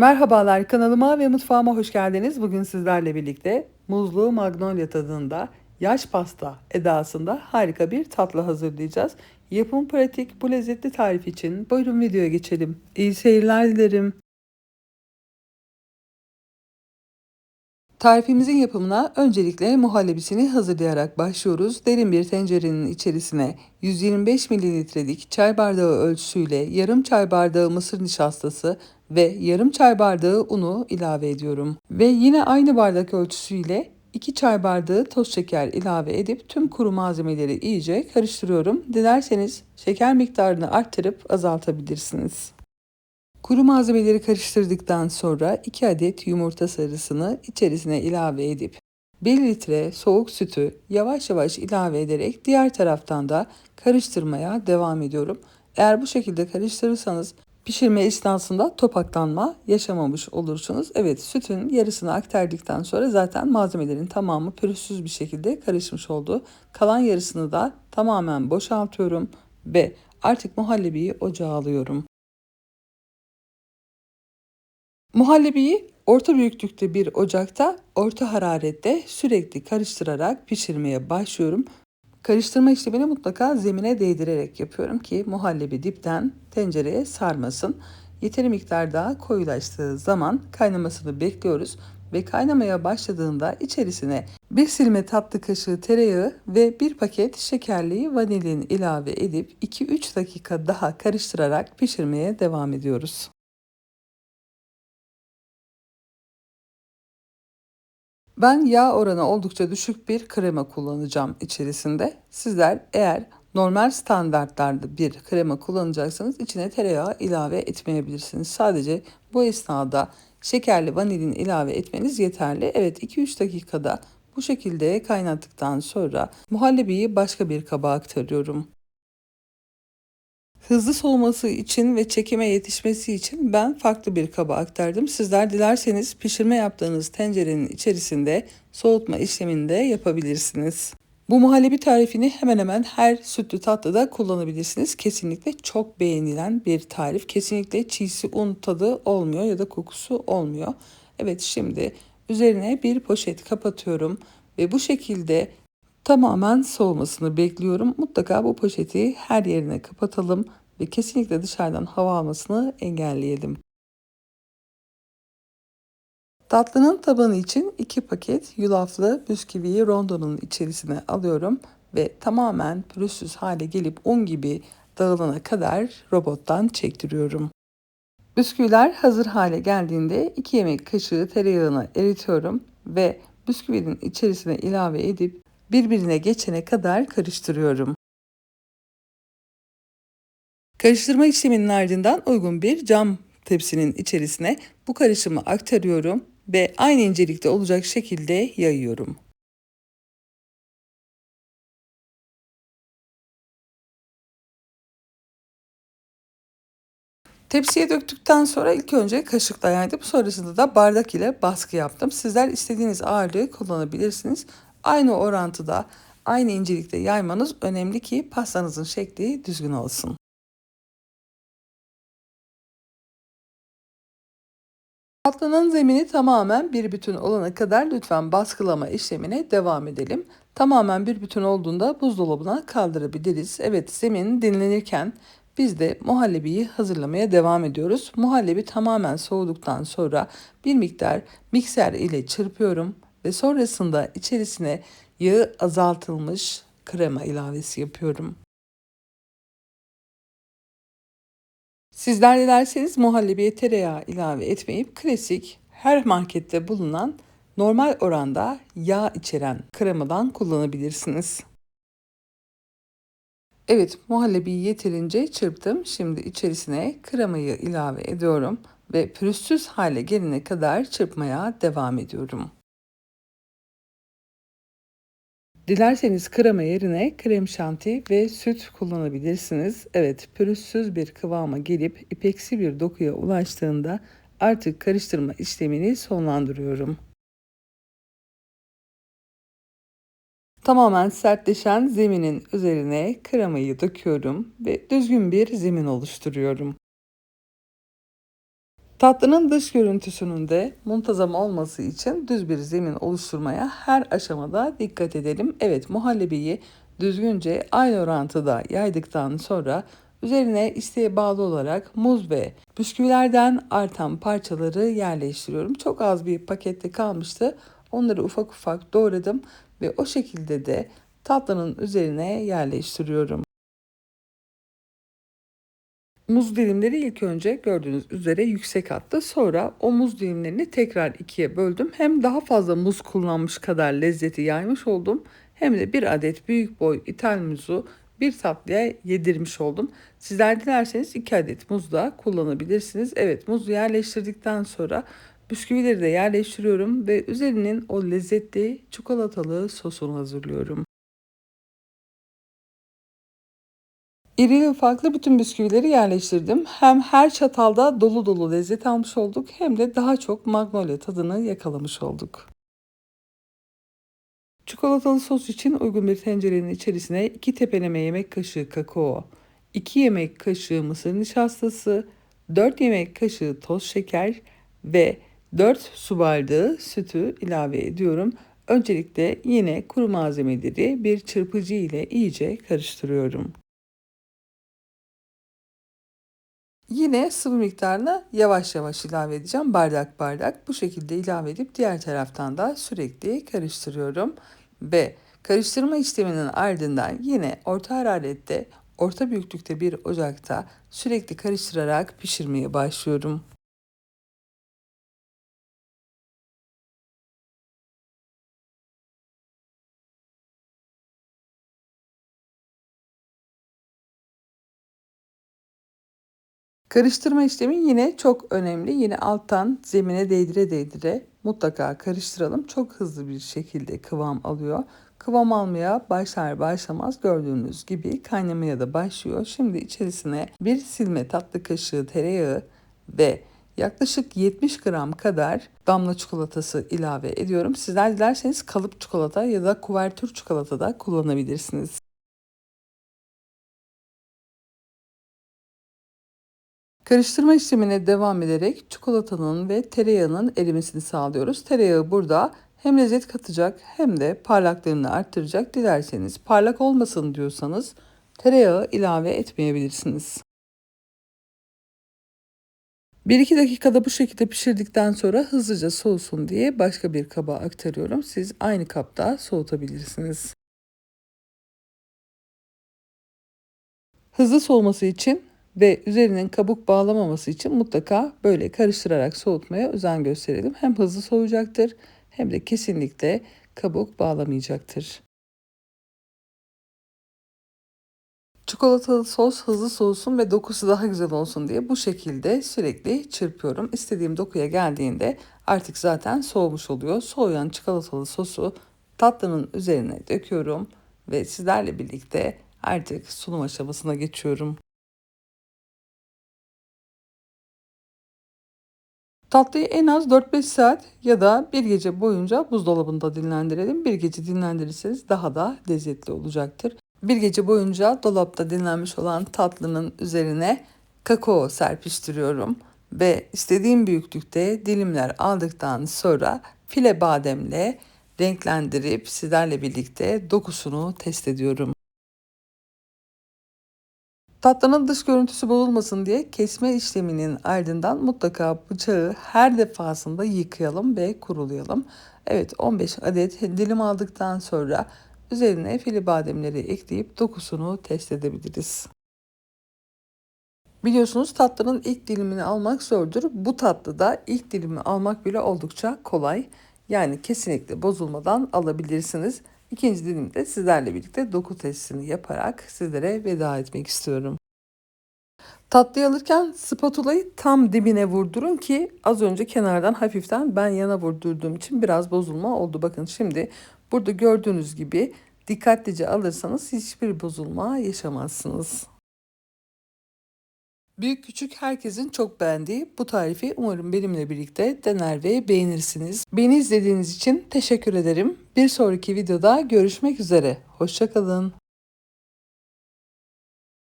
Merhabalar kanalıma ve mutfağıma hoş geldiniz. Bugün sizlerle birlikte muzlu magnolia tadında yaş pasta edasında harika bir tatlı hazırlayacağız. Yapım pratik bu lezzetli tarif için buyurun videoya geçelim. İyi seyirler dilerim. Tarifimizin yapımına öncelikle muhallebisini hazırlayarak başlıyoruz. Derin bir tencerenin içerisine 125 mililitrelik çay bardağı ölçüsüyle yarım çay bardağı mısır nişastası ve yarım çay bardağı unu ilave ediyorum. Ve yine aynı bardak ölçüsüyle 2 çay bardağı toz şeker ilave edip tüm kuru malzemeleri iyice karıştırıyorum. Dilerseniz şeker miktarını arttırıp azaltabilirsiniz. Kuru malzemeleri karıştırdıktan sonra 2 adet yumurta sarısını içerisine ilave edip 1 litre soğuk sütü yavaş yavaş ilave ederek diğer taraftan da karıştırmaya devam ediyorum. Eğer bu şekilde karıştırırsanız pişirme esnasında topaklanma yaşamamış olursunuz. Evet sütün yarısını aktardıktan sonra zaten malzemelerin tamamı pürüzsüz bir şekilde karışmış oldu. Kalan yarısını da tamamen boşaltıyorum ve artık muhallebiyi ocağa alıyorum. Muhallebiyi orta büyüklükte bir ocakta orta hararette sürekli karıştırarak pişirmeye başlıyorum. Karıştırma işlemini mutlaka zemine değdirerek yapıyorum ki muhallebi dipten tencereye sarmasın. Yeteri miktarda koyulaştığı zaman kaynamasını bekliyoruz ve kaynamaya başladığında içerisine bir silme tatlı kaşığı tereyağı ve bir paket şekerli vanilin ilave edip 2-3 dakika daha karıştırarak pişirmeye devam ediyoruz. Ben yağ oranı oldukça düşük bir krema kullanacağım içerisinde. Sizler eğer normal standartlarda bir krema kullanacaksanız içine tereyağı ilave etmeyebilirsiniz. Sadece bu esnada şekerli vanilin ilave etmeniz yeterli. Evet 2-3 dakikada bu şekilde kaynattıktan sonra muhallebiyi başka bir kaba aktarıyorum. Hızlı soğuması için ve çekime yetişmesi için ben farklı bir kaba aktardım. Sizler dilerseniz pişirme yaptığınız tencerenin içerisinde soğutma işlemini de yapabilirsiniz. Bu muhallebi tarifini hemen hemen her sütlü tatlıda kullanabilirsiniz. Kesinlikle çok beğenilen bir tarif. Kesinlikle çiğsi un tadı olmuyor ya da kokusu olmuyor. Evet şimdi üzerine bir poşet kapatıyorum ve bu şekilde tamamen soğumasını bekliyorum. Mutlaka bu poşeti her yerine kapatalım ve kesinlikle dışarıdan hava almasını engelleyelim. Tatlının tabanı için 2 paket yulaflı bisküviyi rondonun içerisine alıyorum ve tamamen pürüzsüz hale gelip un gibi dağılana kadar robottan çektiriyorum. Bisküviler hazır hale geldiğinde 2 yemek kaşığı tereyağını eritiyorum ve bisküvinin içerisine ilave edip birbirine geçene kadar karıştırıyorum. Karıştırma işleminin ardından uygun bir cam tepsinin içerisine bu karışımı aktarıyorum ve aynı incelikte olacak şekilde yayıyorum. Tepsiye döktükten sonra ilk önce kaşıkla yaydım. Sonrasında da bardak ile baskı yaptım. Sizler istediğiniz ağırlığı kullanabilirsiniz. Aynı orantıda, aynı incelikte yaymanız önemli ki pastanızın şekli düzgün olsun. Tatlının zemini tamamen bir bütün olana kadar lütfen baskılama işlemine devam edelim. Tamamen bir bütün olduğunda buzdolabına kaldırabiliriz. Evet zemin dinlenirken biz de muhallebiyi hazırlamaya devam ediyoruz. Muhallebi tamamen soğuduktan sonra bir miktar mikser ile çırpıyorum ve sonrasında içerisine yağı azaltılmış krema ilavesi yapıyorum. Sizler dilerseniz muhallebiye tereyağı ilave etmeyip klasik her markette bulunan normal oranda yağ içeren kremadan kullanabilirsiniz. Evet muhallebiyi yeterince çırptım. Şimdi içerisine kremayı ilave ediyorum ve pürüzsüz hale gelene kadar çırpmaya devam ediyorum. Dilerseniz krema yerine krem şanti ve süt kullanabilirsiniz. Evet pürüzsüz bir kıvama gelip ipeksi bir dokuya ulaştığında artık karıştırma işlemini sonlandırıyorum. Tamamen sertleşen zeminin üzerine kremayı döküyorum ve düzgün bir zemin oluşturuyorum. Tatlının dış görüntüsünün de muntazam olması için düz bir zemin oluşturmaya her aşamada dikkat edelim. Evet muhallebiyi düzgünce aynı orantıda yaydıktan sonra üzerine isteğe bağlı olarak muz ve bisküvilerden artan parçaları yerleştiriyorum. Çok az bir pakette kalmıştı. Onları ufak ufak doğradım ve o şekilde de tatlının üzerine yerleştiriyorum. Muz dilimleri ilk önce gördüğünüz üzere yüksek attı. Sonra o muz dilimlerini tekrar ikiye böldüm. Hem daha fazla muz kullanmış kadar lezzeti yaymış oldum. Hem de bir adet büyük boy ithal muzu bir tatlıya yedirmiş oldum. Sizler dilerseniz iki adet muz da kullanabilirsiniz. Evet muzu yerleştirdikten sonra bisküvileri de yerleştiriyorum ve üzerinin o lezzetli çikolatalı sosunu hazırlıyorum. İri ufaklı bütün bisküvileri yerleştirdim. Hem her çatalda dolu dolu lezzet almış olduk hem de daha çok magnolia tadını yakalamış olduk. Çikolatalı sos için uygun bir tencerenin içerisine 2 tepeleme yemek kaşığı kakao, 2 yemek kaşığı mısır nişastası, 4 yemek kaşığı toz şeker ve 4 su bardağı sütü ilave ediyorum. Öncelikle yine kuru malzemeleri bir çırpıcı ile iyice karıştırıyorum. Yine sıvı miktarını yavaş yavaş ilave edeceğim. Bardak bardak bu şekilde ilave edip diğer taraftan da sürekli karıştırıyorum. Ve karıştırma işleminin ardından yine orta hararette, orta büyüklükte bir ocakta sürekli karıştırarak pişirmeye başlıyorum. Karıştırma işlemi yine çok önemli. Yine alttan zemine değdire değdire mutlaka karıştıralım. Çok hızlı bir şekilde kıvam alıyor. Kıvam almaya başlar başlamaz gördüğünüz gibi kaynamaya da başlıyor. Şimdi içerisine bir silme tatlı kaşığı tereyağı ve yaklaşık 70 gram kadar damla çikolatası ilave ediyorum. Sizler dilerseniz kalıp çikolata ya da kuvertür çikolata da kullanabilirsiniz. Karıştırma işlemine devam ederek çikolatanın ve tereyağının erimesini sağlıyoruz. Tereyağı burada hem lezzet katacak hem de parlaklığını arttıracak. Dilerseniz parlak olmasın diyorsanız tereyağı ilave etmeyebilirsiniz. 1-2 dakikada bu şekilde pişirdikten sonra hızlıca soğusun diye başka bir kaba aktarıyorum. Siz aynı kapta soğutabilirsiniz. Hızlı soğuması için ve üzerinin kabuk bağlamaması için mutlaka böyle karıştırarak soğutmaya özen gösterelim. Hem hızlı soğuyacaktır hem de kesinlikle kabuk bağlamayacaktır. Çikolatalı sos hızlı soğusun ve dokusu daha güzel olsun diye bu şekilde sürekli çırpıyorum. İstediğim dokuya geldiğinde artık zaten soğumuş oluyor. Soğuyan çikolatalı sosu tatlının üzerine döküyorum ve sizlerle birlikte artık sunum aşamasına geçiyorum. Tatlıyı en az 4-5 saat ya da bir gece boyunca buzdolabında dinlendirelim. Bir gece dinlendirirseniz daha da lezzetli olacaktır. Bir gece boyunca dolapta dinlenmiş olan tatlının üzerine kakao serpiştiriyorum ve istediğim büyüklükte dilimler aldıktan sonra file bademle renklendirip sizlerle birlikte dokusunu test ediyorum. Tatlının dış görüntüsü bozulmasın diye kesme işleminin ardından mutlaka bıçağı her defasında yıkayalım ve kurulayalım. Evet 15 adet dilim aldıktan sonra üzerine fili bademleri ekleyip dokusunu test edebiliriz. Biliyorsunuz tatlının ilk dilimini almak zordur. Bu tatlıda ilk dilimi almak bile oldukça kolay. Yani kesinlikle bozulmadan alabilirsiniz. İkinci dilimde sizlerle birlikte doku testini yaparak sizlere veda etmek istiyorum. Tatlıyı alırken spatulayı tam dibine vurdurun ki az önce kenardan hafiften ben yana vurdurduğum için biraz bozulma oldu. Bakın şimdi burada gördüğünüz gibi dikkatlice alırsanız hiçbir bozulma yaşamazsınız. Büyük küçük herkesin çok beğendiği bu tarifi umarım benimle birlikte dener ve beğenirsiniz. Beni izlediğiniz için teşekkür ederim. Bir sonraki videoda görüşmek üzere. Hoşçakalın.